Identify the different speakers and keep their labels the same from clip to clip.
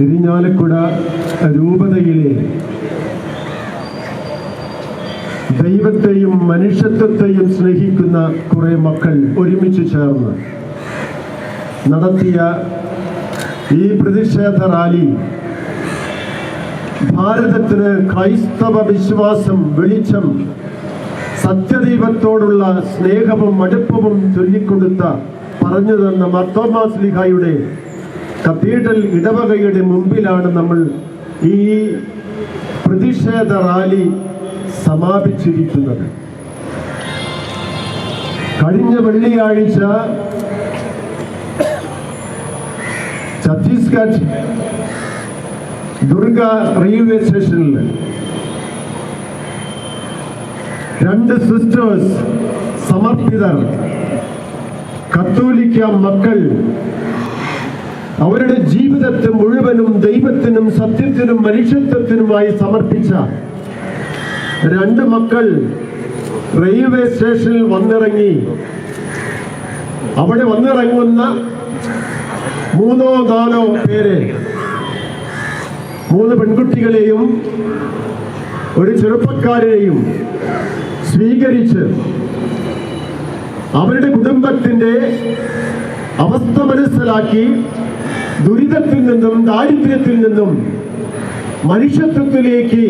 Speaker 1: ഇരിഞ്ഞാലക്കുട രൂപതയിലെ ദൈവത്തെയും മനുഷ്യത്വത്തെയും സ്നേഹിക്കുന്ന കുറെ മക്കൾ ഒരുമിച്ച് ചേർന്ന് നടത്തിയ ഈ പ്രതിഷേധ റാലി ഭാരതത്തിന് ക്രൈസ്തവ വിശ്വാസം വെളിച്ചം സത്യദൈവത്തോടുള്ള സ്നേഹവും അടുപ്പവും ചൊല്ലിക്കൊടുത്ത പറഞ്ഞു തന്ന മർത്തോമാസ്ലിഹായുടെ കത്തീഡ്രൽ ഇടവകയുടെ മുമ്പിലാണ് നമ്മൾ ഈ പ്രതിഷേധ റാലി സമാപിച്ചിരിക്കുന്നത്. കഴിഞ്ഞ വെള്ളിയാഴ്ച ഛത്തീസ്ഗഡ് ദുർഗ റെയിൽവേ സ്റ്റേഷനിൽ രണ്ട് സിസ്റ്റേഴ്സ് സമർപ്പിതർ കത്തോലിക്ക മക്കൾ അവരുടെ ജീവിതത്തെ മുഴുവനും ദൈവത്തിനും സത്യത്തിനും മനുഷ്യത്വത്തിനുമായി സമർപ്പിച്ച രണ്ട് മക്കൾ റെയിൽവേ സ്റ്റേഷനിൽ വന്നിറങ്ങി. അവിടെ വന്നിറങ്ങുന്ന മൂന്നോ നാലോ പേരെ മൂന്ന് പെൺകുട്ടികളെയും ഒരു ചെറുപ്പക്കാരനെയും സ്വീകരിച്ച് അവരുടെ കുടുംബത്തിന്റെ അവസ്ഥ മനസ്സിലാക്കി ദുരിതത്തിൽ നിന്നും ദാരിദ്ര്യത്തിൽ നിന്നും മനുഷ്യത്വത്തിലേക്ക്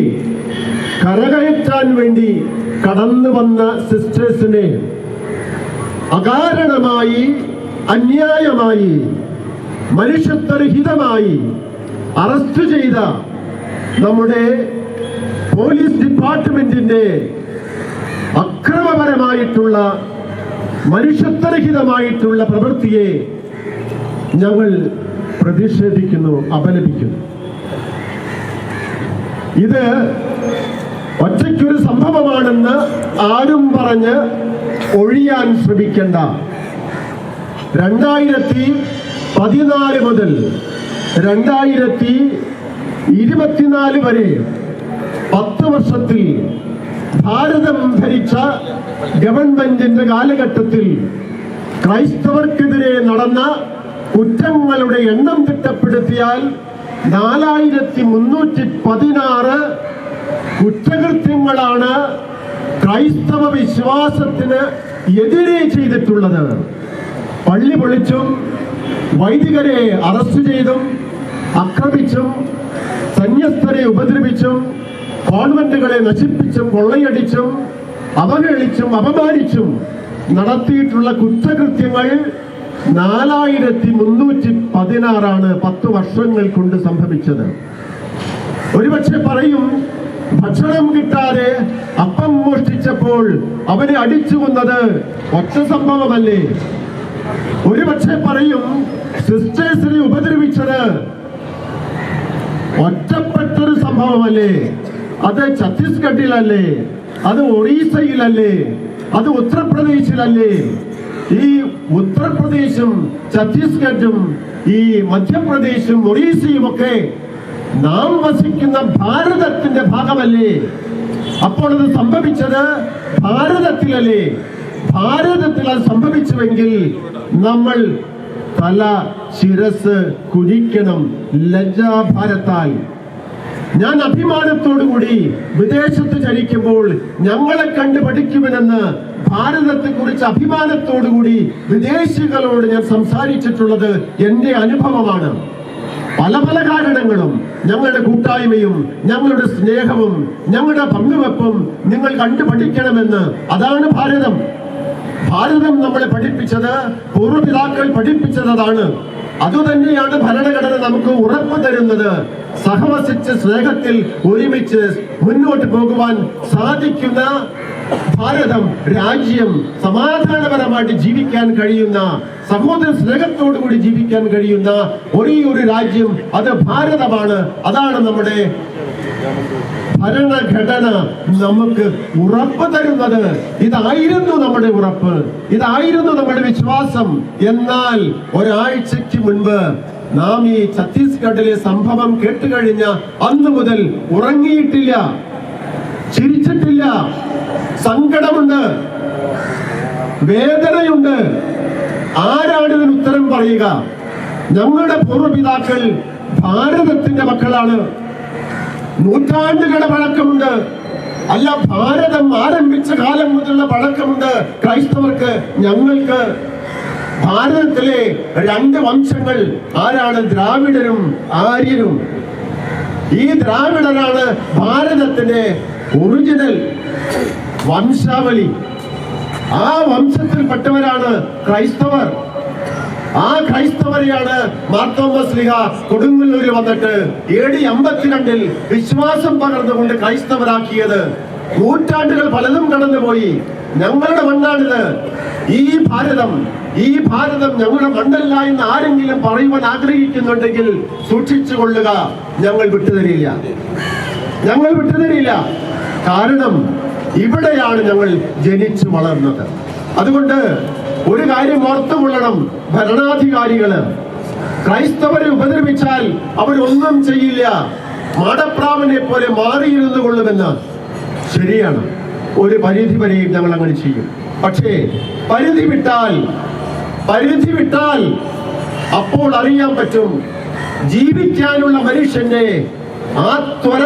Speaker 1: കരകയറ്റാൻ വേണ്ടി കടന്നു വന്ന സിസ്റ്റേഴ്സിനെ അകാരണമായി അന്യായമായി മനുഷ്യത്വരഹിതമായി അറസ്റ്റ് ചെയ്ത നമ്മുടെ പോലീസ് ഡിപ്പാർട്ട്മെന്റിന്റെ അക്രമപരമായിട്ടുള്ള മനുഷ്യത്വരഹിതമായിട്ടുള്ള പ്രവൃത്തിയെ ഞങ്ങൾ പ്രതിഷേധിക്കുന്നു അപലപിക്കുന്നു. ഇത് ഒറ്റയ്ക്കൊരു സംഭവമാണെന്ന് ആരും പറഞ്ഞ് ഒഴിയാൻ ശ്രമിക്കേണ്ട. രണ്ടായിരത്തി പതിനാല് മുതൽ രണ്ടായിരത്തി ഇരുപത്തിനാല് വരെ പത്ത് വർഷത്തിൽ ഭാരതം ഭരിച്ച ഗവൺമെന്റിന്റെ കാലഘട്ടത്തിൽ ക്രൈസ്തവർക്കെതിരെ നടന്ന കുറ്റങ്ങളുടെ എണ്ണം തിട്ടപ്പെടുത്തിയാൽ നാലായിരത്തി മുന്നൂറ്റി പതിനാറ് കുറ്റകൃത്യങ്ങളാണ് ക്രൈസ്തവ വിശ്വാസത്തിന് എതിരെ ചെയ്തിട്ടുള്ളത്. പള്ളി പൊളിച്ചും വൈദികരെ അറസ്റ്റ് ചെയ്തും ആക്രമിച്ചും സന്യസ്തരെ ഉപദ്രവിച്ചും കോൺവെന്റുകളെ നശിപ്പിച്ചും കൊള്ളയടിച്ചും അവഹേളിച്ചും അപമാനിച്ചും നടത്തിയിട്ടുള്ള കുറ്റകൃത്യങ്ങൾ നാലായിരത്തി മുന്നൂറ്റി പതിനാറാണ് പത്ത് വർഷങ്ങൾ കൊണ്ട് സംഭവിച്ചത്. ഒരുപക്ഷെ പറയും ഭക്ഷണം കിട്ടാതെ അപ്പം മോഷ്ടിച്ചപ്പോൾ അവരെ അടിച്ചു കൊന്നത് ഒറ്റ സംഭവമല്ലേ? ഒരുപക്ഷെ പറയും സിസ്റ്റേഴ്സിനെ ഉപദ്രവിച്ചത് ഒറ്റപ്പെട്ടൊരു സംഭവമല്ലേ? അത് ഛത്തീസ്ഗഡിലല്ലേ? അത് ഒറീസയിലല്ലേ? അത് ഉത്തർപ്രദേശിലല്ലേ? ഈ ഉത്തർപ്രദേശും ഛത്തീസ്ഗഡും ഈ മധ്യപ്രദേശും ഒറീസയും ഒക്കെ നാം വസിക്കുന്ന ഭാരതത്തിന്റെ ഭാഗമല്ലേ? അപ്പോൾ അത് സംഭവിച്ചത് ഭാരതത്തിലല്ലേ? ഭാരതത്തിൽ അത് സംഭവിച്ചുവെങ്കിൽ നമ്മൾ തല ശിരസ് കുനിക്കണം ലജ്ജാഭാരത്താൽ. ഞാൻ അഭിമാനത്തോടുകൂടി വിദേശത്ത് ചലിക്കുമ്പോൾ ഞങ്ങളെ കണ്ട് പഠിക്കുമെന്ന് ഭാരതത്തെ കുറിച്ച് അഭിമാനത്തോടുകൂടി വിദേശികളോട് ഞാൻ സംസാരിച്ചിട്ടുള്ളത് എന്റെ അനുഭവമാണ്. പല പല കാരണങ്ങളും ഞങ്ങളുടെ കൂട്ടായ്മയും ഞങ്ങളുടെ സ്നേഹവും ഞങ്ങളുടെ പങ്കുവെപ്പും നിങ്ങൾ കണ്ടു പഠിക്കണമെന്ന് അതാണ് ഭാരതം. ഭാരതം നമ്മളെ പഠിപ്പിച്ചത് പൂർവപിതാക്കൾ പഠിപ്പിച്ചതാണ്. അതുതന്നെയാണ് ഭരണഘടന നമുക്ക് ഉറപ്പ് തരുന്നത്. സഹവസിച്ച് സ്നേഹത്തിൽ ഒരുമിച്ച് മുന്നോട്ട് പോകുവാൻ സാധിക്കുന്ന ഭാരതം രാജ്യം സമാധാനപരമായിട്ട് ജീവിക്കാൻ കഴിയുന്ന സഹോദര സ്നേഹത്തോടുകൂടി ജീവിക്കാൻ കഴിയുന്ന ഒരേ ഒരു രാജ്യം അത് ഭാരതമാണ്. അതാണ് നമ്മുടെ ഭരണഘടന നമുക്ക് ഉറപ്പ് തരുന്നത്. ഇതായിരുന്നു നമ്മുടെ ഉറപ്പ്. ഇതായിരുന്നു നമ്മുടെ വിശ്വാസം. എന്നാൽ ഒരാഴ്ചക്ക് മുൻപ് നാം ഈ ഛത്തീസ്ഗഡിലെ സംഭവം കേട്ടുകഴിഞ്ഞ അന്ന് മുതൽ ഉറങ്ങിയിട്ടില്ല ചിരിച്ചിട്ടില്ല. സങ്കടമുണ്ട് വേദനയുണ്ട്. ആരാണ് ഇതിന് ഉത്തരം പറയുക? ഞങ്ങളുടെ പൂർവപിതാക്കൾ ഭാരതത്തിന്റെ മക്കളാണ്. നൂറ്റാണ്ടുകളുടെ പഴക്കമുണ്ട്. അല്ല ഭാരതം ആരംഭിച്ച കാലം മുതലുള്ള പഴക്കമുണ്ട്. ക്രൈസ്തവർക്ക് ഞങ്ങൾക്ക് ഭാരതത്തിലെ രണ്ട് വംശങ്ങൾ ആരാണ്? ദ്രാവിഡരും ആര്യരും ഈ ദ്രാവിഡരാണ് ഭാരതത്തിന്റെ ഒറിജിനൽ വംശാവലി. ആ വംശത്തിൽപ്പെട്ടവരാണ് ക്രൈസ്തവർ. ആ ക്രൈസ്തവരെയാണ് മാർത്തോമസ് ലിഹ കൊടുങ്ങല്ലൂരിൽ വന്നിട്ട് ഏഴ് ഡി അമ്പത്തിരണ്ടിൽ വിശ്വാസം പകർന്നുകൊണ്ട് ക്രൈസ്തവരാക്കിയത്. നൂറ്റാണ്ടുകൾ പലതും കടന്നുപോയി. ഞങ്ങളുടെ മണ്ണാണിത്. ഈ ഭാരതം ഈ ഭാരതം ഞങ്ങളുടെ മണ്ണല്ല എന്ന് ആരെങ്കിലും പറയുവാൻ ആഗ്രഹിക്കുന്നുണ്ടെങ്കിൽ സൂക്ഷിച്ചു കൊള്ളുക. ഞങ്ങൾ വിട്ടുതരില്ല. ഞങ്ങൾ വിട്ടുതരില്ല. കാരണം ഇവിടെയാണ് ഞങ്ങൾ ജനിച്ചു വളർന്നത്. അതുകൊണ്ട് ഒരു കാര്യം ഓർത്തുകൊള്ളണം ഭരണാധികാരികൾ. ക്രൈസ്തവരെ ഉപദ്രവിച്ചാൽ അവരൊന്നും ചെയ്യില്ല. മാടപ്രാവനെ പോലെ മാറിയിരുന്നു കൊള്ളുമെന്ന് ശരിയാണ്. ഒരു പരിധി വരെയും ഞങ്ങൾ അങ്ങനെ ചെയ്യും. പക്ഷേ പരിധി വിട്ടാൽ പരിധി വിട്ടാൽ അപ്പോൾ അറിയാൻ പറ്റും ജീവിക്കാനുള്ള മനുഷ്യന്റെ ആ ത്വര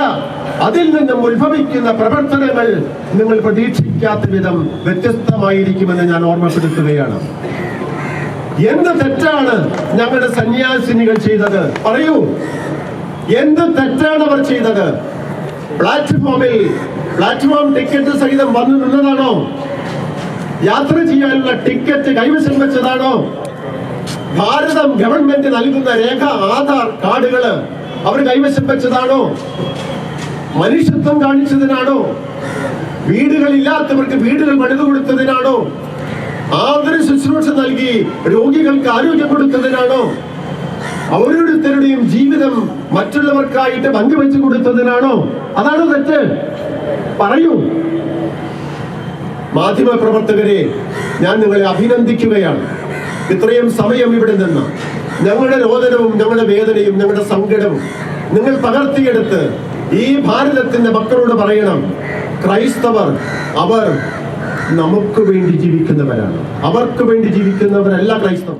Speaker 1: അതിൽ നിന്നും ഉത്ഭവിക്കുന്ന പ്രവർത്തനങ്ങൾ നിങ്ങൾ പ്രതീക്ഷിക്കാത്ത വിധം വ്യത്യസ്തമായിരിക്കുമെന്ന് ഞാൻ ഓർമ്മപ്പെടുത്തുകയാണ്. എന്ത് തെറ്റാണ് ഞങ്ങളുടെ സന്യാസിനികൾ ചെയ്തത്? പറയൂ. എന്ത് തെറ്റാണ് അവർ ചെയ്തത്? പ്ലാറ്റ്ഫോമിൽ പ്ലാറ്റ്ഫോം ടിക്കറ്റ് സഹിതം വന്നു നിന്നതാണോ യാത്ര ചെയ്യാനുള്ള ടിക്കറ്റ് കൈവശം വെച്ചതാണോ? ഭാരതം ഗവൺമെന്റ് നൽകുന്ന രേഖ ആധാർ കാർഡുകൾ അവർ കൈവശം വെച്ചതാണോ? മനുഷ്യത്വം കാണിച്ചതിനാണോ? വീടുകളില്ലാത്തവർക്ക് വീടുകൾ പണിതു കൊടുത്തതിനാണോ? ആദര ശുശ്രൂഷ നൽകി രോഗികൾക്ക് ആരോഗ്യം കൊടുത്തതിനാണോ? ഓരോരുത്തരുടെയും ജീവിതം മറ്റുള്ളവർക്കായിട്ട് പങ്കുവെച്ചു കൊടുത്തതിനാണോ? അതാണോ തെറ്റ്? പറയൂ. മാധ്യമ പ്രവർത്തകരെ ഞാൻ നിങ്ങളെ അഭിനന്ദിക്കുകയാണ്. ഇത്രയും സമയം ഇവിടെ നിന്ന് ഞങ്ങളുടെ രോദനവും ഞങ്ങളുടെ വേദനയും ഞങ്ങളുടെ സങ്കടവും നിങ്ങൾ പകർത്തിയെടുത്ത് ഈ ഭാരതത്തിന്റെ മക്കളോട് പറയണം ക്രൈസ്തവർ അവർ നമുക്ക് വേണ്ടി ജീവിക്കുന്നവരാണ്. അവർക്ക് വേണ്ടി ജീവിക്കുന്നവരല്ല ക്രൈസ്തവർ.